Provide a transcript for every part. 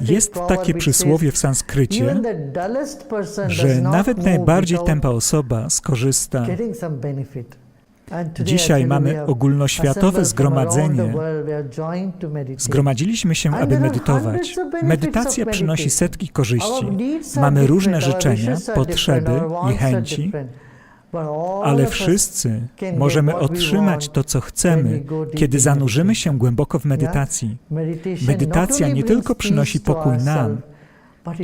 Jest takie przysłowie w sanskrycie, że nawet najbardziej tępa osoba skorzysta. Dzisiaj mamy ogólnoświatowe zgromadzenie. Zgromadziliśmy się, aby medytować. Medytacja przynosi setki korzyści. Mamy różne życzenia, potrzeby i chęci, ale wszyscy możemy otrzymać to, co chcemy, kiedy zanurzymy się głęboko w medytacji. Medytacja nie tylko przynosi pokój nam,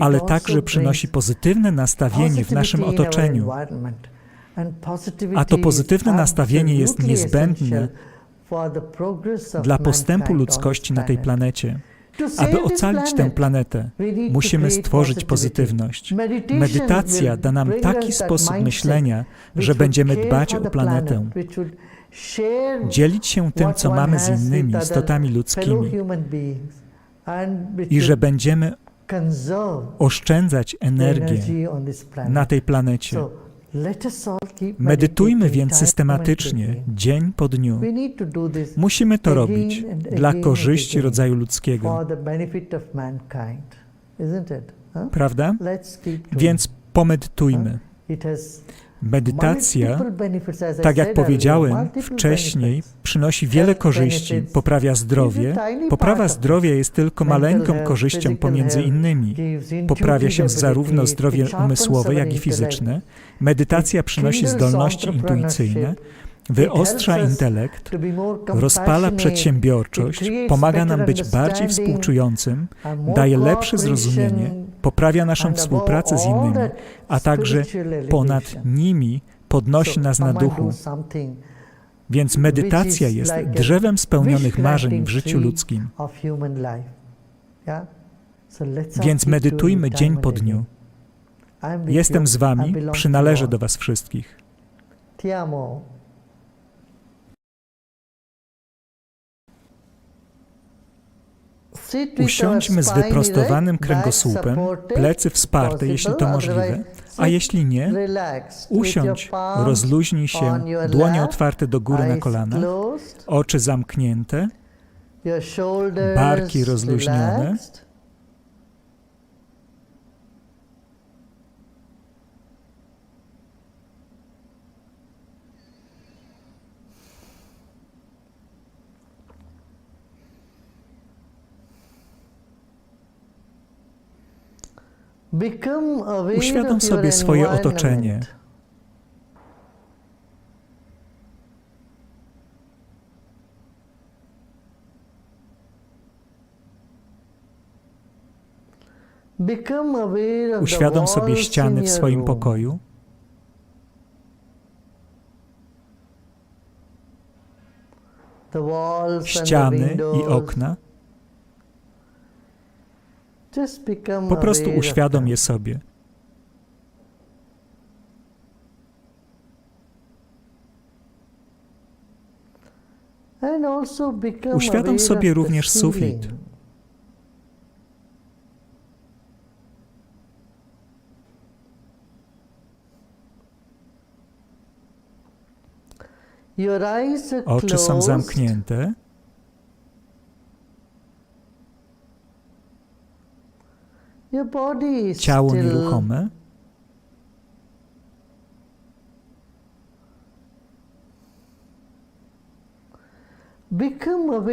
ale także przynosi pozytywne nastawienie w naszym otoczeniu. A to pozytywne nastawienie jest niezbędne dla postępu ludzkości na tej planecie. Aby ocalić tę planetę, musimy stworzyć pozytywność. Medytacja da nam taki sposób myślenia, że będziemy dbać o planetę, dzielić się tym, co mamy z innymi istotami ludzkimi i że będziemy oszczędzać energię na tej planecie. Medytujmy więc systematycznie, dzień po dniu. Musimy to robić dla korzyści rodzaju ludzkiego. Prawda? Więc pomedytujmy. Medytacja, tak jak powiedziałem wcześniej, przynosi wiele korzyści, poprawia zdrowie. Poprawa zdrowia jest tylko maleńką korzyścią pomiędzy innymi. Poprawia się zarówno zdrowie umysłowe, jak i fizyczne. Medytacja przynosi zdolności intuicyjne, wyostrza intelekt, rozpala przedsiębiorczość, pomaga nam być bardziej współczującym, daje lepsze zrozumienie, poprawia naszą współpracę z innymi, a także ponad nimi podnosi nas na duchu. Więc medytacja jest drzewem spełnionych marzeń w życiu ludzkim. Więc medytujmy dzień po dniu. Jestem z Wami, przynależę do Was wszystkich. Usiądźmy z wyprostowanym kręgosłupem, plecy wsparte, jeśli to możliwe, a jeśli nie, usiądź, rozluźnij się, dłonie otwarte do góry na kolanach, oczy zamknięte, barki rozluźnione. Uświadom sobie swoje otoczenie. Uświadom sobie ściany w swoim pokoju. Ściany i okna. Po prostu uświadom je sobie. Uświadom sobie również sufit. Oczy są zamknięte. Ciało nieruchome.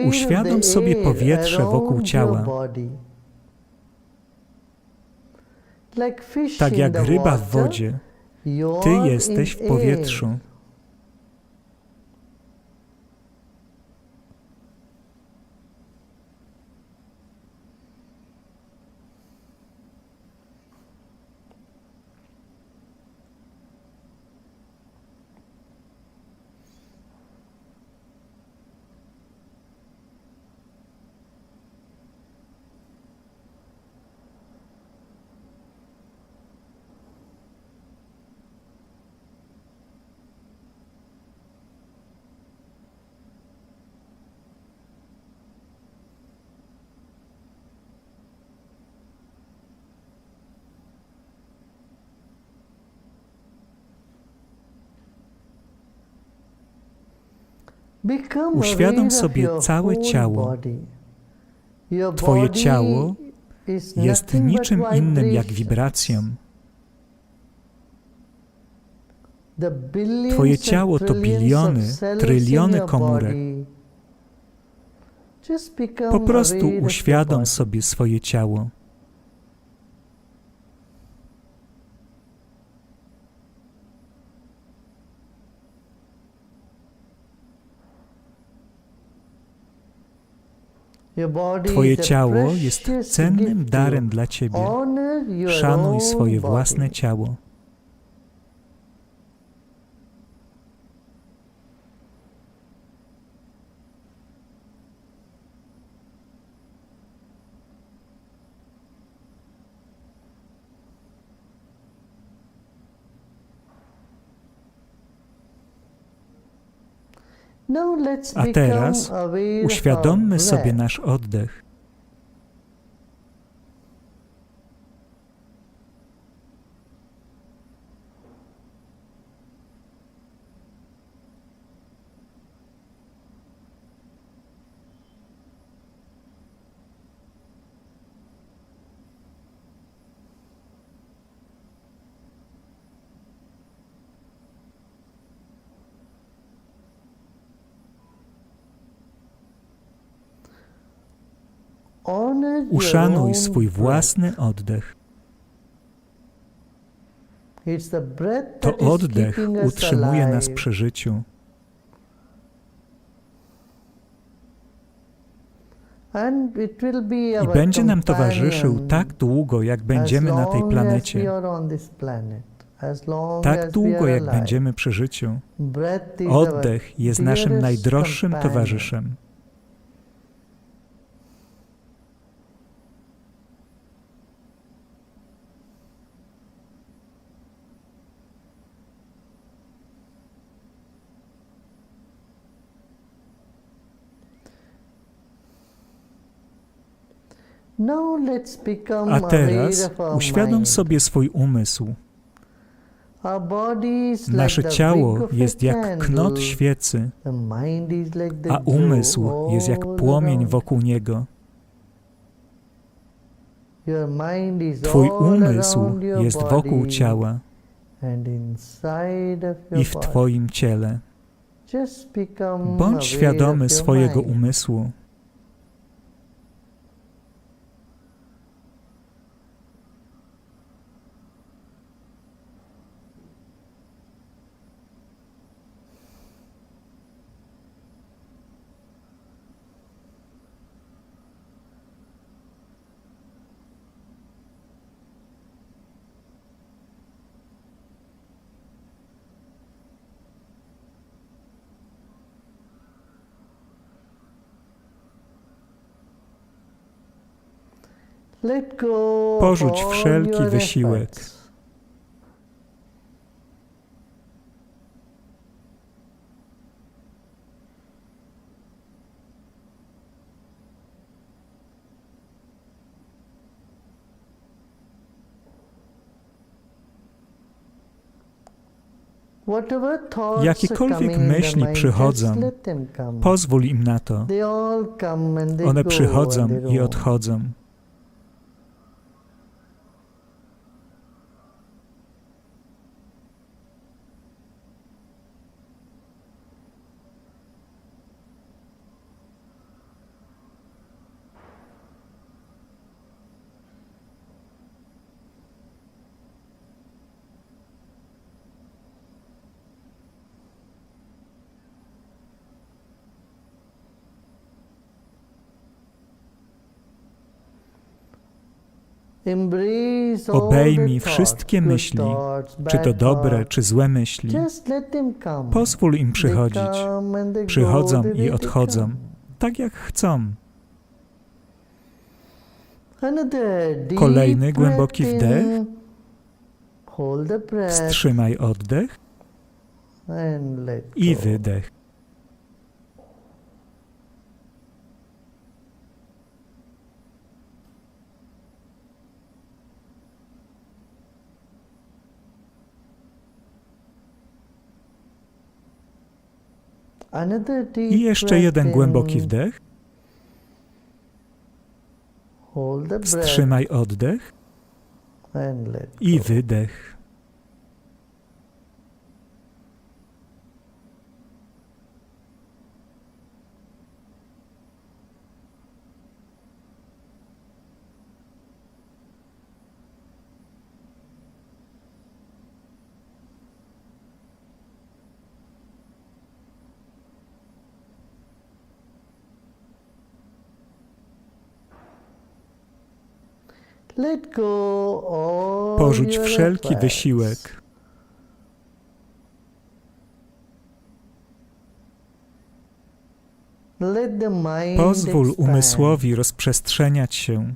Uświadom sobie powietrze wokół ciała. Tak jak ryba w wodzie, Ty jesteś w powietrzu. Uświadom sobie całe ciało. Twoje ciało jest niczym innym jak wibracją. Twoje ciało to biliony, tryliony komórek. Po prostu uświadom sobie swoje ciało. Twoje ciało jest cennym darem dla Ciebie. Szanuj swoje własne ciało. A teraz uświadommy sobie nasz oddech. Uszanuj swój własny oddech. To oddech utrzymuje nas przy życiu. I będzie nam towarzyszył tak długo, jak będziemy na tej planecie. Tak długo, jak będziemy przy życiu. Oddech jest naszym najdroższym towarzyszem. A teraz uświadom sobie swój umysł. Nasze ciało jest jak knot świecy, a umysł jest jak płomień wokół niego. Twój umysł jest wokół ciała i w Twoim ciele. Bądź świadomy swojego umysłu. Porzuć wszelki wysiłek. Jakiekolwiek myśli przychodzą, pozwól im na to. One przychodzą i odchodzą. Obejmij wszystkie myśli, czy to dobre, czy złe myśli. Pozwól im przychodzić. Przychodzą i odchodzą, tak jak chcą. Kolejny głęboki wdech. Wstrzymaj oddech i wydech. I jeszcze jeden głęboki wdech. Wstrzymaj oddech i wydech. Porzuć wszelki wysiłek. Let the mind Pozwól expand. umysłowi rozprzestrzeniać się.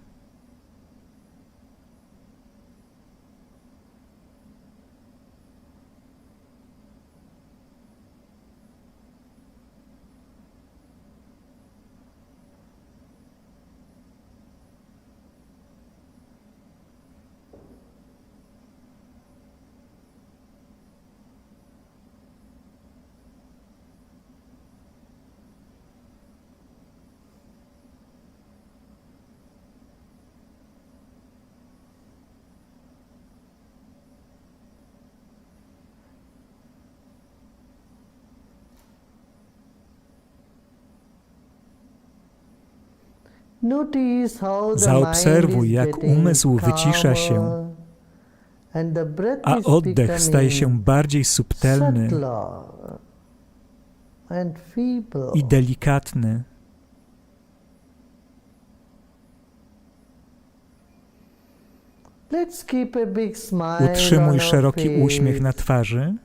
Zaobserwuj, jak umysł wycisza się, a oddech staje się bardziej subtelny i delikatny. Utrzymuj szeroki uśmiech na twarzy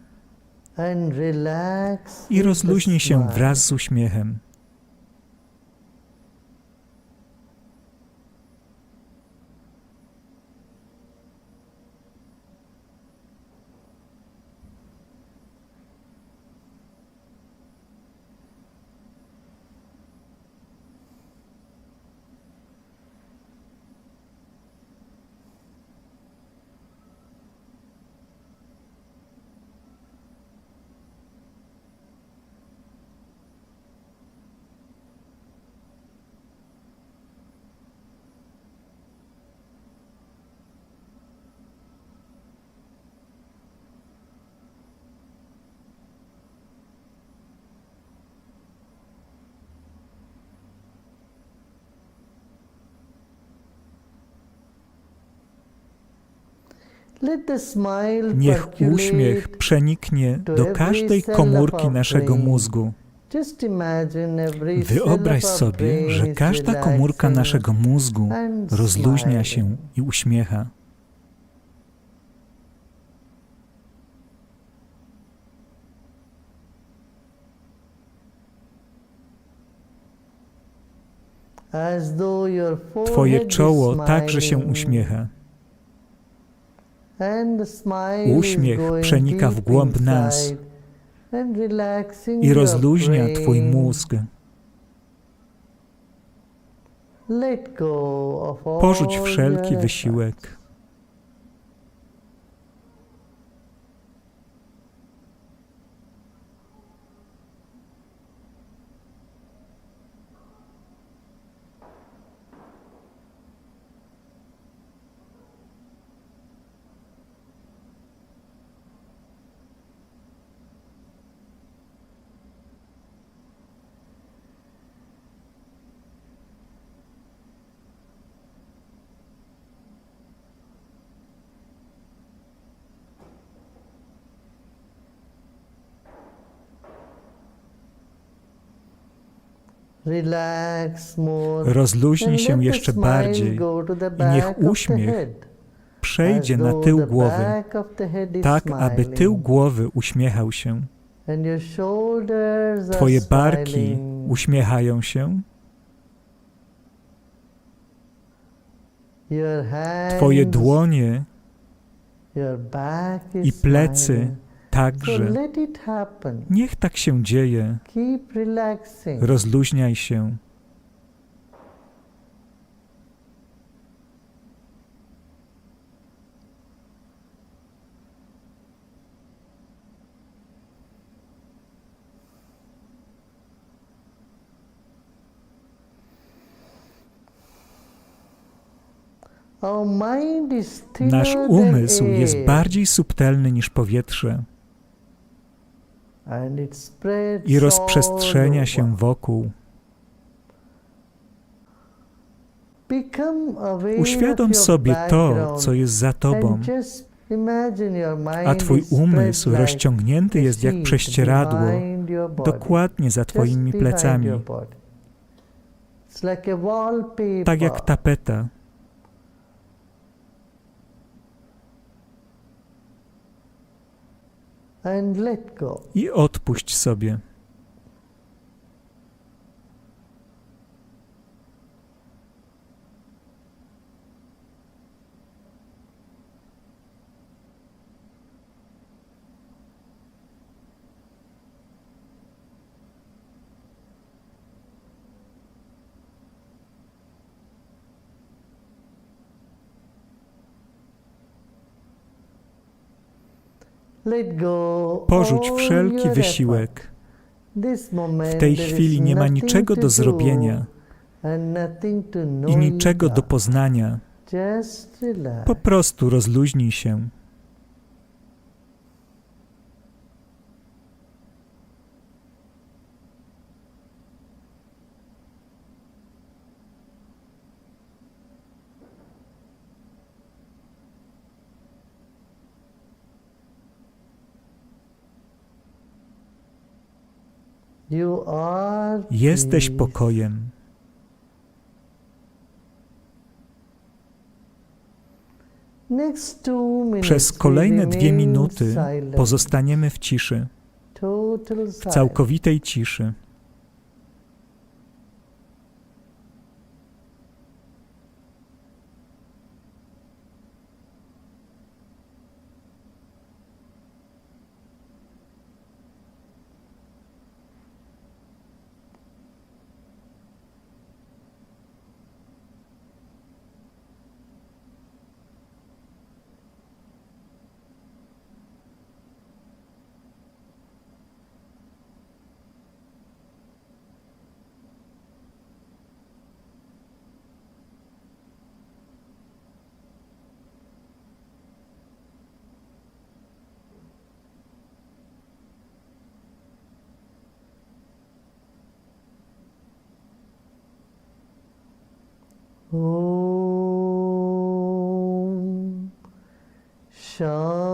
i rozluźnij się wraz z uśmiechem. Niech uśmiech przeniknie do każdej komórki naszego mózgu. Wyobraź sobie, że każda komórka naszego mózgu rozluźnia się i uśmiecha. Twoje czoło także się uśmiecha. Uśmiech przenika w głąb nas i rozluźnia Twój mózg. Porzuć wszelki wysiłek. Rozluźnij się jeszcze bardziej i niech uśmiech przejdzie na tył głowy, tak aby tył głowy uśmiechał się. Twoje barki uśmiechają się, Twoje dłonie i plecy także. Niech tak się dzieje. Rozluźniaj się. Nasz umysł jest bardziej subtelny niż powietrze i rozprzestrzenia się wokół. Uświadom sobie to, co jest za tobą, a twój umysł rozciągnięty jest jak prześcieradło dokładnie za twoimi plecami, tak jak tapeta. I odpuść sobie. Porzuć all wszelki wysiłek. W tej chwili nie ma niczego do zrobienia i niczego do poznania. Po prostu rozluźnij się. Jesteś pokojem. Przez kolejne dwie minuty pozostaniemy w ciszy, w całkowitej ciszy. Om Shanti.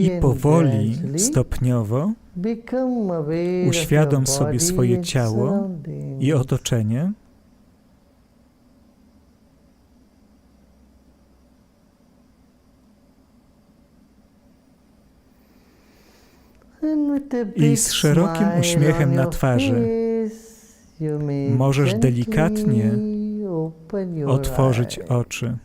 I powoli, stopniowo uświadom sobie swoje ciało i otoczenie. I z szerokim uśmiechem na twarzy możesz delikatnie otworzyć oczy.